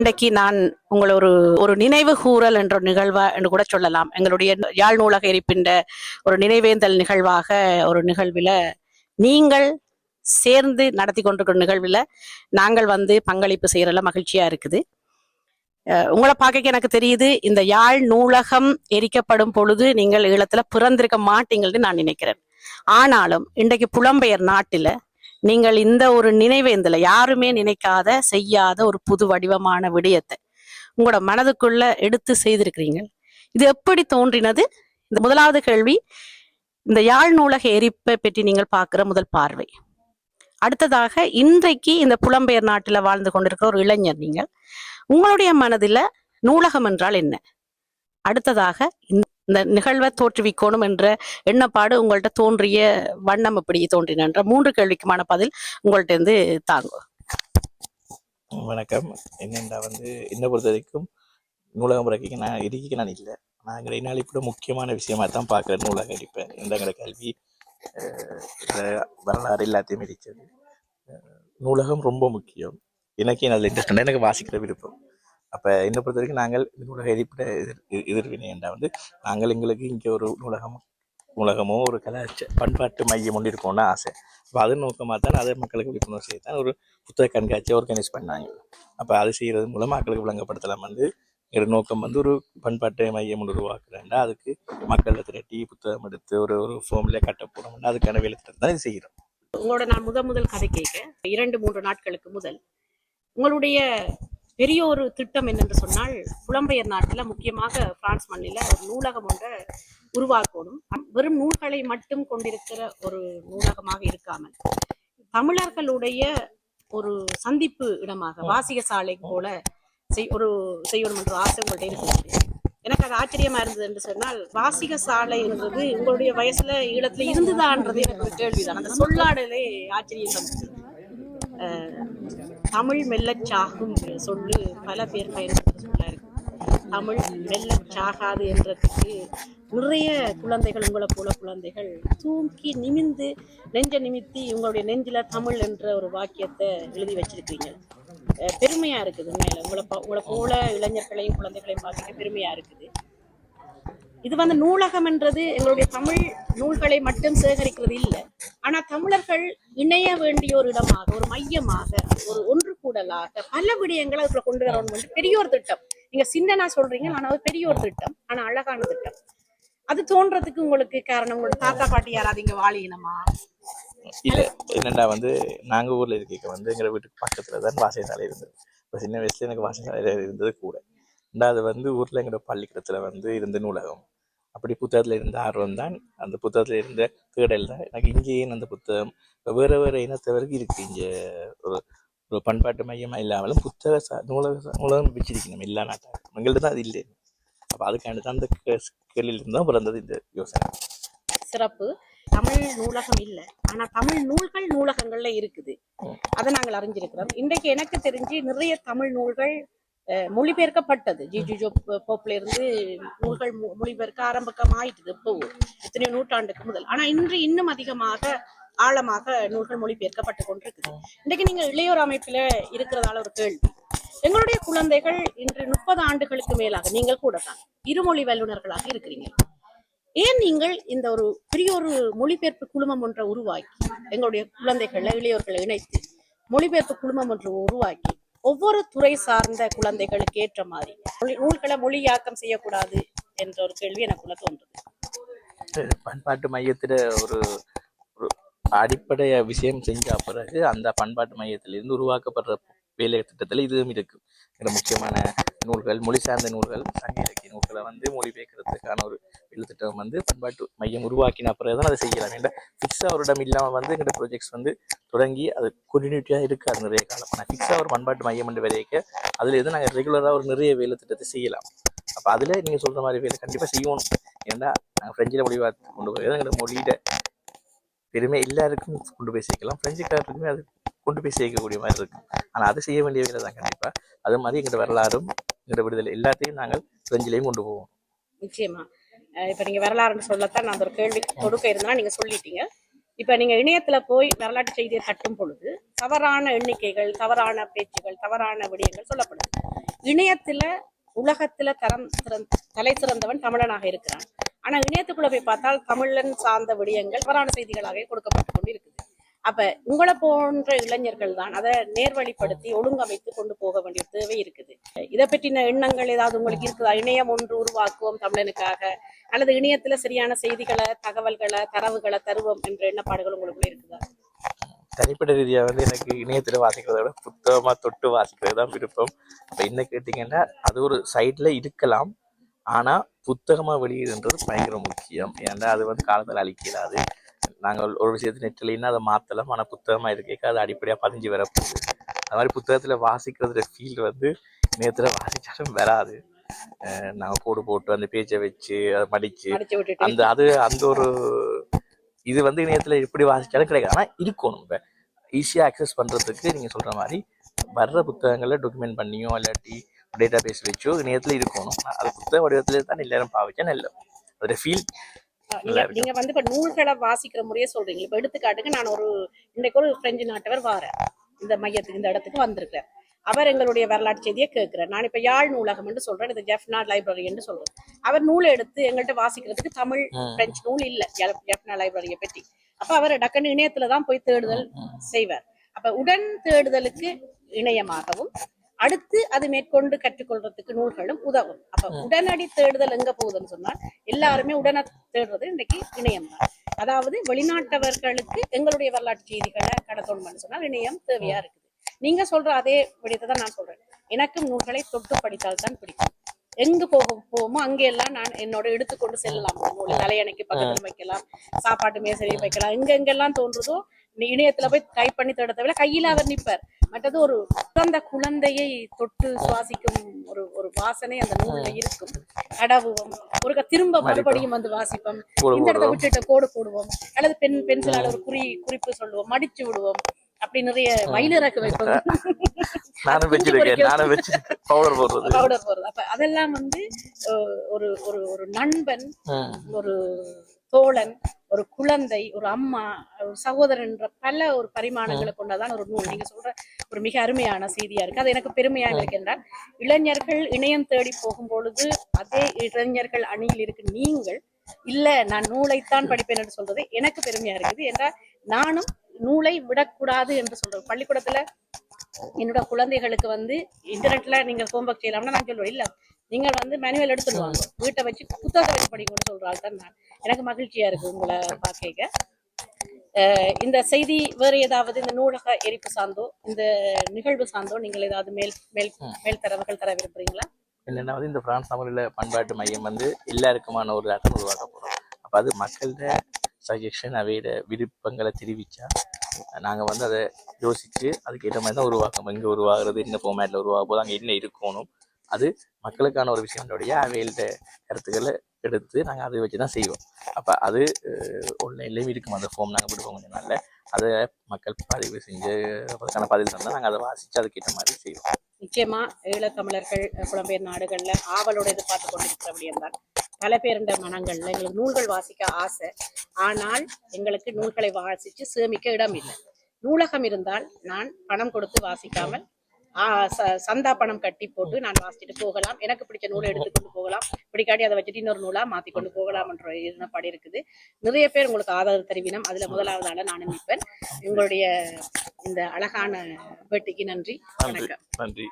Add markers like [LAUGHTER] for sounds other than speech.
இன்றைக்கு நான் உங்களை ஒரு ஒரு நினைவு கூறல் என்ற ஒரு நிகழ்வா என்று கூட சொல்லலாம். எங்களுடைய யாழ் நூலக இருப்பின்ற ஒரு நினைவேந்தல் நிகழ்வாக ஒரு நிகழ்வில் நீங்கள் சேர்ந்து நடத்தி கொண்டிருக்கிற நிகழ்வில் நாங்கள் வந்து பங்களிப்பு செய்யறதுல மகிழ்ச்சியா இருக்குது. உங்களை பார்க்க எனக்கு தெரியுது இந்த யாழ் நூலகம் எரிக்கப்படும் பொழுது நீங்கள் ஈழத்துல பிறந்திருக்க மாட்டீங்கள்னு நான் நினைக்கிறேன். ஆனாலும் இன்றைக்கு புலம்பெயர் நாட்டில நீங்கள் இந்த ஒரு நினைவேந்தல யாருமே நினைக்காத செய்யாத ஒரு புது வடிவமான விடயத்தை உங்களோட மனதுக்குள்ள எடுத்து செய்திருக்கிறீங்க. இது எப்படி தோன்றினது? இந்த முதலாவது கேள்வி இந்த யாழ் நூலக எரிப்பை பற்றி நீங்கள் பார்க்கிற முதல் பார்வை. அடுத்ததாக இன்றைக்கு இந்த புலம்பெயர் நாட்டில் வாழ்ந்து கொண்டிருக்கிற ஒரு இளைஞர் நீங்கள். உங்களுடைய மனதில நூலகம் என்றால் என்ன? அடுத்ததாக இந்த நிகழ்வை தோற்றுவிக்கணும் என்ற எண்ணப்பாடு உங்கள்ட்ட தோன்றிய வண்ணம் எப்படி தோன்றினன்ற மூன்று கேள்விக்குமான பதில் உங்கள்ட்ட இருந்து தாங்க. வணக்கம். என்னென்னா வந்து என்னை பொறுத்த வரைக்கும் நூலகம் பிறக்க நான் இருக்க நான் இல்லை. நான் என்னால் கூட முக்கியமான விஷயமா தான் பார்க்குறேன் நூலகம் இருப்பேன் எங்களோட கல்வி வரலாறு எல்லாத்தையும் இடிச்சது நூலகம் ரொம்ப முக்கியம். எனக்கு நல்ல இன்ட்ரெஸ்ட் எனக்கு வாசிக்கிற விருப்பம். அப்போ என்னை பொறுத்த வரைக்கும் நாங்கள் இந்த நூலக எதிர்ப்பிட எதிர் எதிர்வினை என்றால் வந்து நாங்கள் எங்களுக்கு இங்கே ஒரு நூலகம் நூலகமோ ஒரு கலாச்சார பண்பாட்டு மையம் ஒன்று இருக்கணும்னு ஆசை. அப்போ அது நோக்கமாக தான் அதை மக்களுக்கு விழிப்புணர்வு செய்ய தான் ஒரு புத்தக கண்காட்சியை ஆர்கனைஸ் பண்ணாங்க. அப்போ அது செய்கிறது மூலம் மக்களுக்கு விளங்கப்படுத்தலாம் வந்து ஒரு நோக்கம் வந்து ஒரு பண்பாட்டு மையம் ஒன்று உருவாக்குறேன்டா அதுக்கு மக்களை திரட்டி புத்தகம் எடுத்து ஒரு ஒரு ஃபோமில் கட்ட போகிறோம்னா அதுக்கான வேலை திட்டம் தான் இது செய்கிறோம் உங்களோட நான் முதல் முதல் கதை கேட்க இரண்டு மூன்று நாட்களுக்கு முதல். உங்களுடைய பெரிய ஒரு திட்டம் என்னென்று சொன்னால் புலம்பெயர் நாட்டில் முக்கியமாக பிரான்ஸ் மண்ணில் ஒரு நூலகம் ஒன்றை உருவாக்கணும். வெறும் நூல்களை மட்டும் கொண்டிருக்கிற ஒரு நூலகமாக இருக்காமல் தமிழர்களுடைய ஒரு சந்திப்பு இடமாக வாசிக சாலை போல செய் ஒரு செய்யணும் என்ற ஆசை உங்கள்கிட்ட இருக்கிறது. எனக்கு அது ஆச்சரியமா இருந்தது என்று சொன்னால் வாசிக சாலைன்றது உங்களுடைய வயசுல ஈழத்துல இருந்துதான்றது எனக்கு ஒரு கேள்விதான். அந்த சொல்லாடலே ஆச்சரியம் தமிழ் மெல்லச் சாகும் சொல்லு பல பேர் பயன்படுத்த சொல்ல தமிழ் மெல்லச் சாகாது என்றதுக்கு நிறைய குழந்தைகள் உங்களை போல குழந்தைகள் தூக்கி நிமிந்து நெஞ்ச நிமித்தி உங்களுடைய நெஞ்சில தமிழ் என்ற ஒரு வாக்கியத்தை எழுதி வச்சிருக்கீங்க பெருமையாக பெருமையா இருக்குது உண்மையில. உங்களை உங்களை போல இளைஞர்களையும் குழந்தைகளையும் பார்த்துக்க பெருமையா இருக்குது. இது வந்து நூலகம் என்றது எங்களுடைய தமிழ் நூல்களை மட்டும் சேகரிக்கிறது இல்லை. ஆனா தமிழர்கள் இணைய வேண்டிய ஒரு இடமாக ஒரு மையமாக ஒரு ஒன்று கூடலாக பல விடயங்களை அதுக்குள்ள கொண்டு வரணும் என்று பெரிய ஒரு திட்டம். நீங்க சின்னனா சொல்றீங்க ஆனா அது பெரிய ஒரு திட்டம் ஆனா அழகான திட்டம். அது தோன்றதுக்கு உங்களுக்கு காரணம் உங்களோட தாத்தா பாட்டி யாராவது இங்க வாழினமா இல்ல என்னடா வந்து நாங்க ஊர்ல இருக்க வந்து எங்க வீட்டுக்கு பக்கத்துல தான் வாசகசாலை இருந்தது. இப்போ சின்ன வயசுல எனக்கு வாசகசாலை இருந்தது கூட. ரெண்டாவது வந்து ஊரில் எங்களோட பள்ளிக்கூடத்தில் வந்து இருந்த நூலகம். அப்படி புத்தகத்தில் இருந்த ஆர்வம் தான் அந்த புத்தகத்தில் இருந்த தேடல் தான் எனக்கு இங்கேயே அந்த புத்தகம் வேறு வேறு இனத்தவருக்கு இருக்குது இங்கே ஒரு ஒரு பண்பாட்டு மையமாக இல்லாமலும் புத்தக சா நூலக நூலகம் வச்சிருக்கணும் எல்லா நாட்டாரும் எங்கள்கிட்ட தான் அது இல்லை. அப்போ அதுக்காண்டி தான் அந்த கேள்வியிலிருந்து தான் பிறந்தது இந்த யோசனை. சிறப்பு. தமிழ் நூலகம் இல்லை. ஆனா தமிழ் நூல்கள் நூலகங்கள்ல இருக்குது. அதை நாங்கள் அறிஞ்சிருக்கிறோம். இன்றைக்கு எனக்கு தெரிஞ்சு நிறைய தமிழ் நூல்கள் மொழிபெயர்க்கப்பட்டது. ஜிஜி ஜோ போப்ல இருந்து நூல்கள் மொழிபெயர்க்க ஆரம்பக்கம் ஆயிட்டது இப்போ எத்தனையோ நூற்றாண்டுக்கு முதல். ஆனா இன்று இன்னும் அதிகமாக ஆழமாக நூல்கள் மொழிபெயர்க்கப்பட்டு கொண்டிருக்குது. இன்றைக்கு நீங்க இளையோர் அமைப்புல இருக்கிறதால ஒரு கேள்வி. எங்களுடைய குழந்தைகள் இன்று முப்பது ஆண்டுகளுக்கு மேலாக நீங்கள் கூட தான் இருமொழி வல்லுநர்களாக இருக்கிறீங்க. ஏன் நீங்கள் இந்த ஒரு பெரிய ஒரு மொழிபெயர்ப்பு குழுமம் ஒன்றை உருவாக்கி எங்களுடைய குழந்தைகளை இளையோர்களை இணைத்து மொழிபெயர்ப்பு குழுமம் ஒன்று உருவாக்கி ஒவ்வொரு துறை சார்ந்த குழந்தைகளுக்கு ஏற்ற மாதிரி. மொழி- நூல்களை மொழியாக்கம் செய்யக்கூடாது என்ற ஒரு கேள்வி எனக்குள்ள தோன்றுது. பண்பாட்டு மையத்துல ஒரு ஒரு அடிப்படை விஷயம் செஞ்ச பிறகு அந்த பண்பாட்டு மையத்திலிருந்து உருவாக்கப்படுற வேலை திட்டத்தில் இதுவும் இருக்கு. இந்த முக்கியமான நூல்கள் மொழி சார்ந்த நூல்கள் சங்க இலக்கிய நூல்களை வந்து மொழிபெயர்க்கிறதுக்கான ஒரு வேலை திட்டம் வந்து பண்பாட்டு மையம் உருவாக்கின பிறகு தான் அதை செய்யலாம். ஏன்னா ஃபிக்ஸாக ஒரு இடம் இல்லாமல் வந்து எங்கள்கிட்ட ப்ரொஜெக்ட்ஸ் வந்து தொடங்கி அது கண்டினியூட்டியாக இருக்காது நிறைய காலம். ஆனால் ஃபிக்ஸாக ஒரு பண்பாட்டு மையம் என்று வரைக்க அதில் இருந்து நாங்கள் ரெகுலராக ஒரு நிறைய வேலை திட்டத்தை செய்யலாம். அப்போ அதில் நீங்கள் சொல்கிற மாதிரி வேலை கண்டிப்பாக செய்யணும். ஏன்னா நாங்கள் ஃப்ரெஞ்சில் மொழிவார்த்து கொண்டு போய் எங்களோட மொழியிட பெருமை எல்லாருக்கும் கொண்டு போய் சேர்க்கலாம். ஃப்ரெஞ்சுக்காரருக்குமே அது கொண்டு போய் சேர்க்கக்கூடிய மாதிரி இருக்கும் ஆனால் அதை செய்ய வேண்டிய வேலை தான் கண்டிப்பாக அது மாதிரி எங்களோட வரலாறும் எங்களோட விடுதலை எல்லாத்தையும் நாங்கள் பிரெஞ்சிலையும் கொண்டு போவோம். நிச்சயமா. இப்போ நீங்கள் வரலாறுன்னு சொல்லத்தான் நான் ஒரு கேள்வி கொடுக்க இருந்தால் நீங்கள் சொல்லிட்டீங்க. இப்போ நீங்கள் இணையத்தில் போய் வரலாற்று செய்தியை தட்டும் பொழுது தவறான எண்ணிக்கைகள் தவறான பேச்சுகள் தவறான விடயங்கள் சொல்லப்படுது. இணையத்தில் உலகத்துல தரம் தலை சிறந்தவன் தமிழனாக இருக்கிறான். ஆனா இணையத்துக்குள்ள போய் பார்த்தால் தமிழன் சார்ந்த விடயங்கள் தவறான செய்திகளாக கொடுக்கப்பட்டு கொண்டு இருக்குது அப்ப உங்களை போன்ற இளைஞர்கள் தான் அதை நேர்வழிப்படுத்தி ஒழுங்கமைத்து கொண்டு போக வேண்டிய தேவை இருக்குது. இதை பற்றின எண்ணங்கள் ஏதாவது உங்களுக்கு இருக்குதா? இணையம் ஒன்று உருவாக்குவோம் தமிழனுக்காக. அல்லது இணையத்துல சரியான செய்திகளை தகவல்களை தரவுகளை தருவோம் என்ற எண்ணப்பாடுகள் உங்களுக்குள்ள இருக்குதா? தனிப்பட்ட ரீதியாக வந்து எனக்கு இணையத்தில் வாசிக்கிறத விட புத்தகமாக தொட்டு வாசிக்கிறது தான் விருப்பம். இப்போ என்ன கேட்டிங்கன்னா அது ஒரு சைடில் இருக்கலாம். ஆனால் புத்தகமாக வெளியிடுன்றது பயங்கர முக்கியம். ஏன்னா அது வந்து காலத்தில் அழிக்கிறாது நாங்கள் ஒரு விஷயத்தை நெட்டிலைன்னா அதை மாற்றலாம் ஆனால் புத்தகமாக இருக்க அது அடிப்படையாக பதிஞ்சு வரப்போகுது அது மாதிரி புத்தகத்தில் வாசிக்கிறதுல ஃபீல் வந்து இணையத்தில் வாசிச்சாலும் வராது. நாங்கள் கோடு போட்டு அந்த பேச்சை வச்சு அதை மடித்து அந்த அது அந்த ஒரு இது வந்து இணையத்துல எப்படி வாசிச்சாலும் கிடைக்காது. ஆனா இருக்கணும் இப்ப ஈஸியா அக்சஸ் பண்றதுக்கு நீங்க சொல்ற மாதிரி வர்ற புத்தகங்களை டாக்குமெண்ட் பண்ணியோ இல்லாட்டி டேட்டா பேஸ் வச்சோ இணையத்துல இருக்கணும். அது புத்தக வடிவத்துல தான் எல்லாரும் பாவிச்சா நல்ல அதோட ஃபீல் நீங்க வந்து இப்ப நூல்களை வாசிக்கிற முறையே சொல்றீங்க. இப்ப எடுத்துக்காட்டுக்கு நான் ஒரு இன்னைக்கு ஒரு பிரெஞ்சு நாட்டவர் வாரேன். இந்த மையத்துக்கு இந்த இடத்துக்கு வந்திருக்கிறேன். அவர் எங்களுடைய வரலாற்று செய்தியை கேட்கிறார். நான் இப்ப யாழ் நூலகம் என்று சொல்றேன். இது ஜெஃப்னா லைப்ரரி என்று சொல்றேன். அவர் நூலை எடுத்து எங்கள்கிட்ட வாசிக்கிறதுக்கு தமிழ் பிரெஞ்சு நூல் இல்ல. ஜெஃப்- ஜெஃப்னா லைப்ரரியை பற்றி. அப்ப அவர் டக்குன்னு இணையத்துல தான் போய் தேடுதல் செய்வார். அப்ப உடன் தேடுதலுக்கு இணையமாகவும் அடுத்து அது மேற்கொண்டு கற்றுக்கொள்றதுக்கு நூல்களும் உதவும். அப்ப உடனடி தேடுதல் எங்க போகுதுன்னு சொன்னால் எல்லாருமே உடனே தேடுறது இன்னைக்கு இணையம் தான். அதாவது வெளிநாட்டவர்களுக்கு எங்களுடைய வரலாற்று செய்திகளை கடத்தணும்னு சொன்னால் இணையம் தேவையா இருக்குது. நீங்க சொல்ற அதே விடயத்தை தான் நான் சொல்றேன். எனக்கும் நூல்களை தொட்டு படித்தால் தான் பிடிக்கும். எங்கு போக போவோமோ அங்கே எல்லாம் நான் என்னோட எடுத்துக்கொண்டு செல்லலாம். நூலை தலையணைக்கு பக்கத்துல வைக்கலாம். சாப்பாட்டு மேசையில் வைக்கலாம். எங்க எங்கெல்லாம் தோன்றுதோ இணையத்துல போய் டைப் பண்ணி தேடத்தை விட கையில அவர் நிப்பார். மற்றது ஒரு பிறந்த குழந்தையை தொட்டு சுவாசிக்கும் ஒரு ஒரு வாசனை அந்த நூல்ல இருக்கும். கடவுவோம் ஒரு திரும்ப மறுபடியும் வந்து வாசிப்போம். இந்த இடத்த. விட்டுட்டு கோடு போடுவோம். அல்லது பென் பென்சிலால ஒரு குறி குறிப்பு சொல்லுவோம். மடிச்சு விடுவோம். அப்படி நிறைய மயிலிறக்கு வைப்போம். [LAUGHS] நானும் வச்சிருக்கேன். நானும் வச்சு பவுடர் போடுறது. பவுடர் போடுறது. அப்ப அதெல்லாம் வந்து ஒரு ஒரு ஒரு நண்பன். ஒரு தோழன் ஒரு குழந்தை ஒரு அம்மா ஒரு சகோதரன் என்ற பல ஒரு பரிமாணங்களை கொண்டதான் ஒரு நூல். நீங்க சொல்ற ஒரு மிக அருமையான செய்தியா இருக்கு. அது எனக்கு பெருமையாக இருக்கின்றால் இளைஞர்கள் இணையம் தேடி போகும் பொழுது அதே இளைஞர்கள் அணியில் இருக்கு நீங்கள். இல்ல நான் நூலைத்தான் படிப்பேன் என்று சொல்றது எனக்கு பெருமையா இருக்குது என்றால் நானும் நூலை விடக்கூடாது என்று சொல்றேன். பள்ளிக்கூடத்துல என்னோட குழந்தைகளுக்கு வந்து இன்டர்நெட்ல நீங்க ஹோம்ஒர்க் செய்யலாம்னா நான் சொல்லுவேன் இல்ல நீங்கள் வந்து மேனுவல் எடுத்துட்டு வாங்க வீட்டை வச்சு புத்தகத்தை வச்சு படிக்கணும்னு ஆள் தான் நான். எனக்கு மகிழ்ச்சியா இருக்கு உங்களை பார்க்க. இந்த செய்தி வேறு ஏதாவது இந்த நூலக எரிப்பு சார்ந்தோ இந்த நிகழ்வு சார்ந்தோ நீங்கள் ஏதாவது மேல் மேல் மேல் தரவுகள் தர விரும்புறீங்களா? என்னன்னா வந்து இந்த பிரான்ஸ் தமிழில் பண்பாட்டு மையம் வந்து எல்லாருக்குமான ஒரு ஆட்டம் உருவாக்க போகிறோம் அப்போ அது மக்கள்கிட்ட சஜஷன் அவையோட விருப்பங்களை தெரிவிச்சா நாங்கள் வந்து அதை யோசிச்சு அதுக்கேற்ற மாதிரி தான் உருவாக்கணும். எங்கே உருவாகிறது என்ன ஃபார்மேட்டில் உருவாக போது அங்கே என்ன இருக்கணும் அது மக்களுக்கான ஒரு விஷயங்களுடைய அவைகள்ட்ட கருத்துக்களை எடுத்து நாங்கள் அதை வச்சு தான் செய்வோம். அப்போ அது ஆன்லைன்லேயும் இருக்கும். அந்த ஃபார்ம் நாங்கள் விடுவோம் கொஞ்சம் நாளில். அதை மக்கள் பதிவு செஞ்சு அதுக்கான பதில் தந்தால் நாங்கள் அதை வாசித்து அதுக்கேற்ற மாதிரி செய்வோம். நிச்சயமாக ஈழத்தமிழர்கள் புலம்பெயர் நாடுகளில் ஆவலோட எதிர்பார்த்து கொண்டிருக்கிறபடியும் தான் பல பேருண்ட மனங்களில் எங்களுக்கு நூல்கள் வாசிக்க ஆசை. ஆனால் எங்களுக்கு நூல்களை வாசித்து சேமிக்க இடம் இல்லை. நூலகம் இருந்தால் நான் பணம் கொடுத்து வாசிக்காமல் சந்தா பணம் கட்டி போட்டு நான் வாசிச்சுட்டு போகலாம். எனக்கு பிடிச்ச நூலை எடுத்துக்கொண்டு போகலாம். பிடிக்காட்டி அதை வச்சுட்டு இன்னொரு நூலா மாத்தி கொண்டு போகலாம் என்ற எண்ணப்பாடு இருக்குது நிறைய பேர் உங்களுக்கு ஆதரவு தெரிவினம். அதுல முதலாவது ஆள நானும் நிற்பேன். உங்களுடைய இந்த அழகான பேட்டிக்கு நன்றி. நன்றி. வணக்கம். நன்றி.